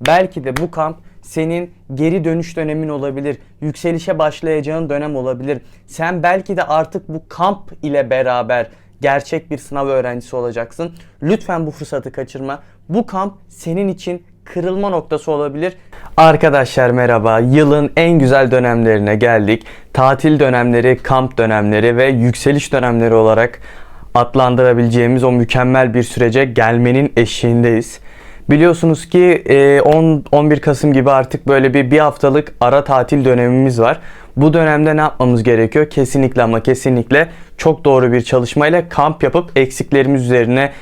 Belki de bu kamp senin geri dönüş dönemin olabilir. Yükselişe başlayacağın dönem olabilir. Sen belki de artık bu kamp ile beraber gerçek bir sınav öğrencisi olacaksın. Lütfen bu fırsatı kaçırma. Bu kamp senin için kırılma noktası olabilir. Arkadaşlar merhaba. Yılın en güzel dönemlerine geldik. Tatil dönemleri, kamp dönemleri ve yükseliş dönemleri olarak adlandırabileceğimiz o mükemmel bir sürece gelmenin eşiğindeyiz. Biliyorsunuz ki e, 10 11 Kasım gibi artık böyle bir bir haftalık ara tatil dönemimiz var. Bu dönemde ne yapmamız gerekiyor? Kesinlikle ama kesinlikle çok doğru bir çalışmayla kamp yapıp eksiklerimiz üzerine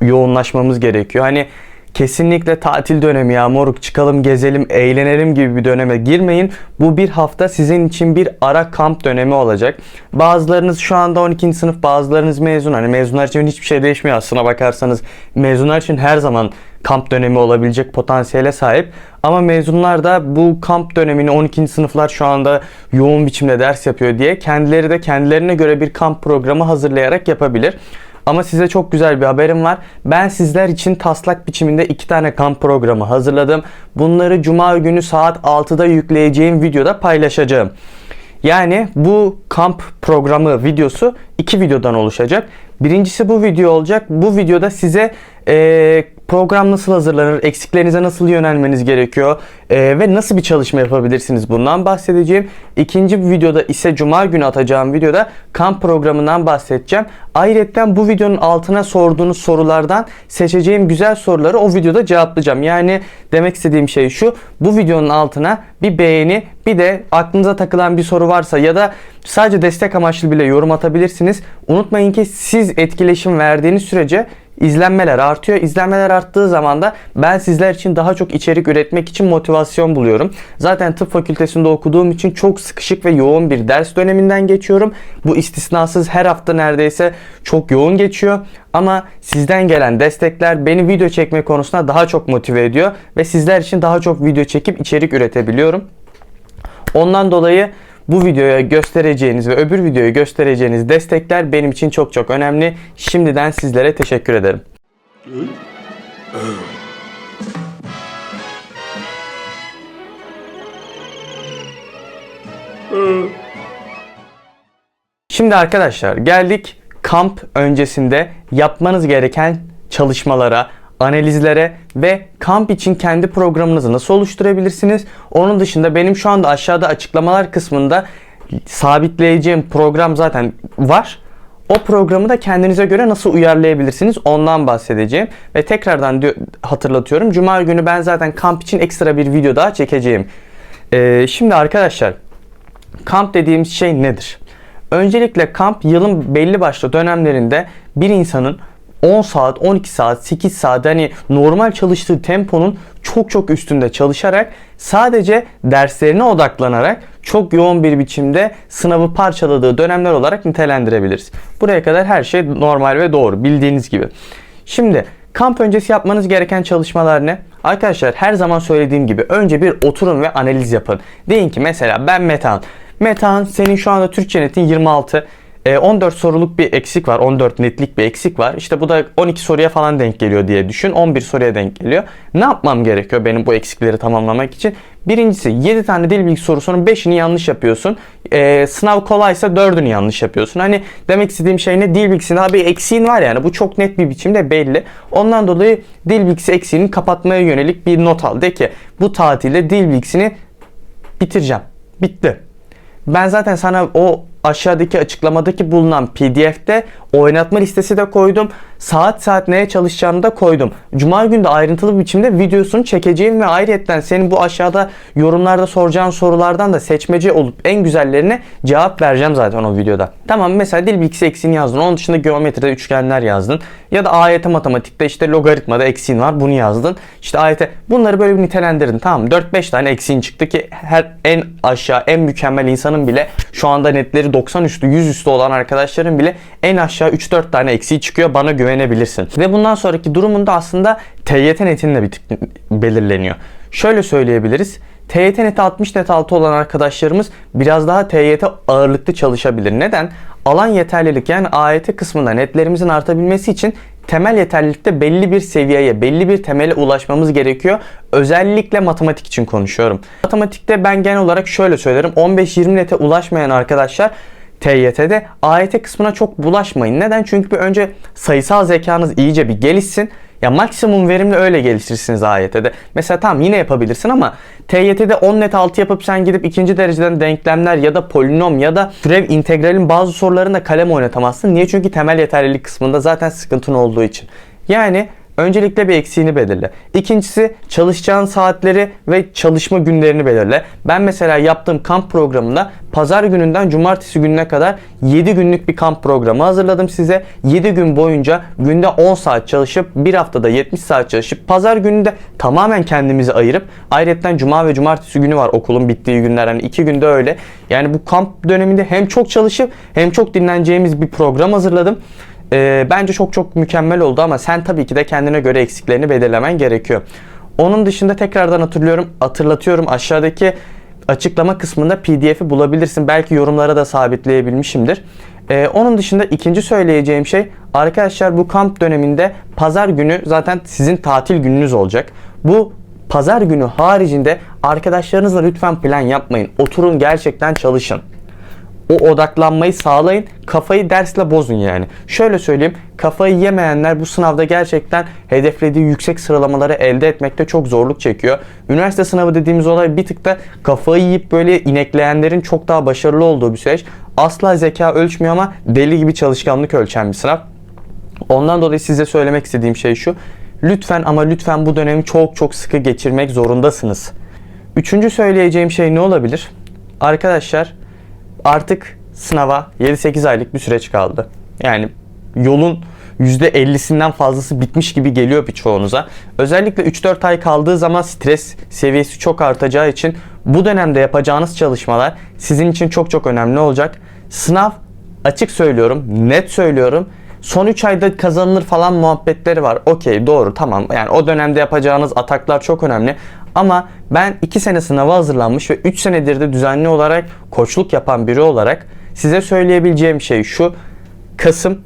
yoğunlaşmamız gerekiyor. Hani kesinlikle tatil dönemi ya moruk çıkalım gezelim eğlenelim gibi bir döneme girmeyin. Bu bir hafta sizin için bir ara kamp dönemi olacak. Bazılarınız şu anda 12. sınıf bazılarınız mezun. Hani mezunlar için hiçbir şey değişmiyor aslına bakarsanız. Mezunlar için her zaman kamp dönemi olabilecek potansiyele sahip. Ama mezunlar da bu kamp dönemini 12. sınıflar şu anda yoğun biçimde ders yapıyor diye kendileri de kendilerine göre bir kamp programı hazırlayarak yapabilir. Ama size çok güzel bir haberim var. Ben sizler için taslak biçiminde iki tane kamp programı hazırladım. Bunları cuma günü saat 6'da yükleyeceğim videoda paylaşacağım. Yani bu kamp programı videosu iki videodan oluşacak. Birincisi bu video olacak. Bu videoda size eee, program nasıl hazırlanır, eksiklerinize nasıl yönelmeniz gerekiyor eee, ve nasıl bir çalışma yapabilirsiniz bundan bahsedeceğim. İkinci videoda ise cuma günü atacağım videoda kamp programından bahsedeceğim. Ayrıca bu videonun altına sorduğunuz sorulardan seçeceğim güzel soruları o videoda cevaplayacağım. Yani demek istediğim şey şu. Bu videonun altına bir beğeni bir de aklınıza takılan bir soru varsa ya da sadece destek amaçlı bile yorum atabilirsiniz. Unutmayın ki siz etkileşim verdiğiniz sürece izlenmeler artıyor. İzlenmeler arttığı zaman da ben sizler için daha çok içerik üretmek için motivasyon buluyorum. Zaten tıp fakültesinde okuduğum için çok sıkışık ve yoğun bir ders döneminden geçiyorum. Bu istisnasız her hafta neredeyse çok yoğun geçiyor. Ama sizden gelen destekler beni video çekme konusunda daha çok motive ediyor ve sizler için daha çok video çekip içerik üretebiliyorum. Ondan dolayı bu videoya göstereceğiniz ve öbür videoya göstereceğiniz destekler benim için çok çok önemli. Şimdiden sizlere teşekkür ederim. Şimdi arkadaşlar geldik kamp öncesinde yapmanız gereken çalışmalara, analizlere ve kamp için kendi programınızı nasıl oluşturabilirsiniz? Onun dışında benim şu anda aşağıda açıklamalar kısmında sabitleyeceğim program zaten var. O programı da kendinize göre nasıl uyarlayabilirsiniz ondan bahsedeceğim. Ve tekrardan hatırlatıyorum. Cuma günü ben zaten kamp için ekstra bir video daha çekeceğim. Ee, şimdi arkadaşlar kamp dediğimiz şey nedir? Öncelikle kamp yılın belli başlı dönemlerinde bir insanın 10 saat, 12 saat, 8 saat hani normal çalıştığı temponun çok çok üstünde çalışarak sadece derslerine odaklanarak çok yoğun bir biçimde sınavı parçaladığı dönemler olarak nitelendirebiliriz. Buraya kadar her şey normal ve doğru bildiğiniz gibi. Şimdi kamp öncesi yapmanız gereken çalışmalar ne? Arkadaşlar her zaman söylediğim gibi önce bir oturun ve analiz yapın. Deyin ki mesela ben Metan. Metan senin şu anda Türkçe netin 26. E, 14 soruluk bir eksik var. 14 netlik bir eksik var. İşte bu da 12 soruya falan denk geliyor diye düşün. 11 soruya denk geliyor. Ne yapmam gerekiyor benim bu eksikleri tamamlamak için? Birincisi 7 tane dil bilgi sorusunun 5'ini yanlış yapıyorsun. E, sınav kolaysa 4'ünü yanlış yapıyorsun. Hani demek istediğim şey ne? Dil bilgisinde abi eksiğin var yani. Bu çok net bir biçimde belli. Ondan dolayı dil bilgisi eksiğini kapatmaya yönelik bir not al. De ki bu tatilde dil bilgisini bitireceğim. Bitti. Ben zaten sana o aşağıdaki açıklamadaki bulunan PDF'te oynatma listesi de koydum. Saat saat neye çalışacağını da koydum. Cuma günü de ayrıntılı biçimde videosunu çekeceğim ve ayrıyetten senin bu aşağıda yorumlarda soracağın sorulardan da seçmece olup en güzellerine cevap vereceğim zaten o videoda. Tamam mesela dil bilgisi eksiğini yazdın. Onun dışında geometride üçgenler yazdın. Ya da AYT matematikte işte logaritmada eksiğin var bunu yazdın. İşte AYT bunları böyle bir nitelendirdin. Tamam 4-5 tane eksiğin çıktı ki her en aşağı en mükemmel insanın bile şu anda netleri 90 üstü 100 üstü olan arkadaşların bile en aşağı 3-4 tane eksiği çıkıyor. Bana güvenebilirsin. Ve bundan sonraki durumunda aslında TYT netinle bir tık belirleniyor. Şöyle söyleyebiliriz. TYT neti 60 net altı olan arkadaşlarımız biraz daha TYT ağırlıklı çalışabilir. Neden? Alan yeterlilik yani AYT kısmında netlerimizin artabilmesi için temel yeterlilikte belli bir seviyeye, belli bir temele ulaşmamız gerekiyor. Özellikle matematik için konuşuyorum. Matematikte ben genel olarak şöyle söylerim. 15-20 nete ulaşmayan arkadaşlar TYT'de AYT kısmına çok bulaşmayın. Neden? Çünkü bir önce sayısal zekanız iyice bir gelişsin. Ya maksimum verimle öyle geliştirirsiniz AYT'de. Mesela tamam yine yapabilirsin ama TYT'de 10 net 6 yapıp sen gidip ikinci dereceden denklemler ya da polinom ya da türev integralin bazı sorularında kalem oynatamazsın. Niye? Çünkü temel yeterlilik kısmında zaten sıkıntın olduğu için. Yani Öncelikle bir eksiğini belirle. İkincisi çalışacağın saatleri ve çalışma günlerini belirle. Ben mesela yaptığım kamp programında pazar gününden cumartesi gününe kadar 7 günlük bir kamp programı hazırladım size. 7 gün boyunca günde 10 saat çalışıp bir haftada 70 saat çalışıp pazar gününde tamamen kendimizi ayırıp ayrıca cuma ve cumartesi günü var okulun bittiği günler. Hani 2 günde öyle. Yani bu kamp döneminde hem çok çalışıp hem çok dinleneceğimiz bir program hazırladım. Ee, bence çok çok mükemmel oldu ama sen tabii ki de kendine göre eksiklerini belirlemen gerekiyor. Onun dışında tekrardan hatırlıyorum, hatırlatıyorum aşağıdaki açıklama kısmında PDF'i bulabilirsin. Belki yorumlara da sabitleyebilmişimdir. Ee, onun dışında ikinci söyleyeceğim şey arkadaşlar bu kamp döneminde pazar günü zaten sizin tatil gününüz olacak. Bu pazar günü haricinde arkadaşlarınızla lütfen plan yapmayın. Oturun gerçekten çalışın o odaklanmayı sağlayın. Kafayı dersle bozun yani. Şöyle söyleyeyim. Kafayı yemeyenler bu sınavda gerçekten hedeflediği yüksek sıralamaları elde etmekte çok zorluk çekiyor. Üniversite sınavı dediğimiz olay bir tık da kafayı yiyip böyle inekleyenlerin çok daha başarılı olduğu bir süreç. Asla zeka ölçmüyor ama deli gibi çalışkanlık ölçen bir sınav. Ondan dolayı size söylemek istediğim şey şu. Lütfen ama lütfen bu dönemi çok çok sıkı geçirmek zorundasınız. Üçüncü söyleyeceğim şey ne olabilir? Arkadaşlar artık sınava 7-8 aylık bir süreç kaldı. Yani yolun %50'sinden fazlası bitmiş gibi geliyor birçoğunuza. Özellikle 3-4 ay kaldığı zaman stres seviyesi çok artacağı için bu dönemde yapacağınız çalışmalar sizin için çok çok önemli olacak. Sınav açık söylüyorum, net söylüyorum. Son 3 ayda kazanılır falan muhabbetleri var. Okey doğru tamam. Yani o dönemde yapacağınız ataklar çok önemli. Ama ben 2 sene sınava hazırlanmış ve 3 senedir de düzenli olarak koçluk yapan biri olarak size söyleyebileceğim şey şu. Kasım,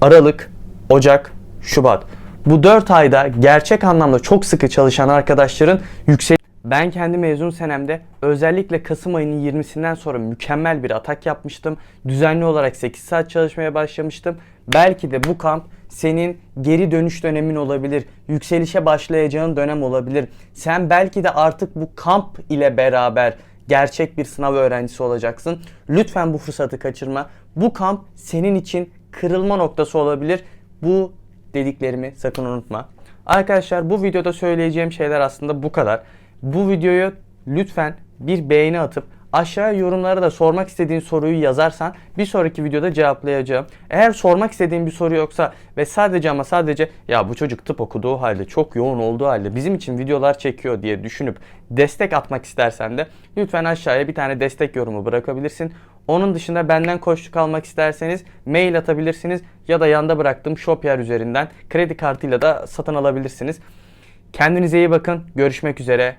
Aralık, Ocak, Şubat. Bu 4 ayda gerçek anlamda çok sıkı çalışan arkadaşların yüksek ben kendi mezun senemde özellikle Kasım ayının 20'sinden sonra mükemmel bir atak yapmıştım. Düzenli olarak 8 saat çalışmaya başlamıştım. Belki de bu kamp senin geri dönüş dönemin olabilir. Yükselişe başlayacağın dönem olabilir. Sen belki de artık bu kamp ile beraber gerçek bir sınav öğrencisi olacaksın. Lütfen bu fırsatı kaçırma. Bu kamp senin için kırılma noktası olabilir. Bu dediklerimi sakın unutma. Arkadaşlar bu videoda söyleyeceğim şeyler aslında bu kadar. Bu videoyu lütfen bir beğeni atıp aşağı yorumlara da sormak istediğin soruyu yazarsan bir sonraki videoda cevaplayacağım. Eğer sormak istediğin bir soru yoksa ve sadece ama sadece ya bu çocuk tıp okuduğu halde çok yoğun olduğu halde bizim için videolar çekiyor diye düşünüp destek atmak istersen de lütfen aşağıya bir tane destek yorumu bırakabilirsin. Onun dışında benden koşluk almak isterseniz mail atabilirsiniz ya da yanda bıraktığım Shopier üzerinden kredi kartıyla da satın alabilirsiniz. Kendinize iyi bakın. Görüşmek üzere.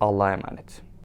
Allah'a emanet.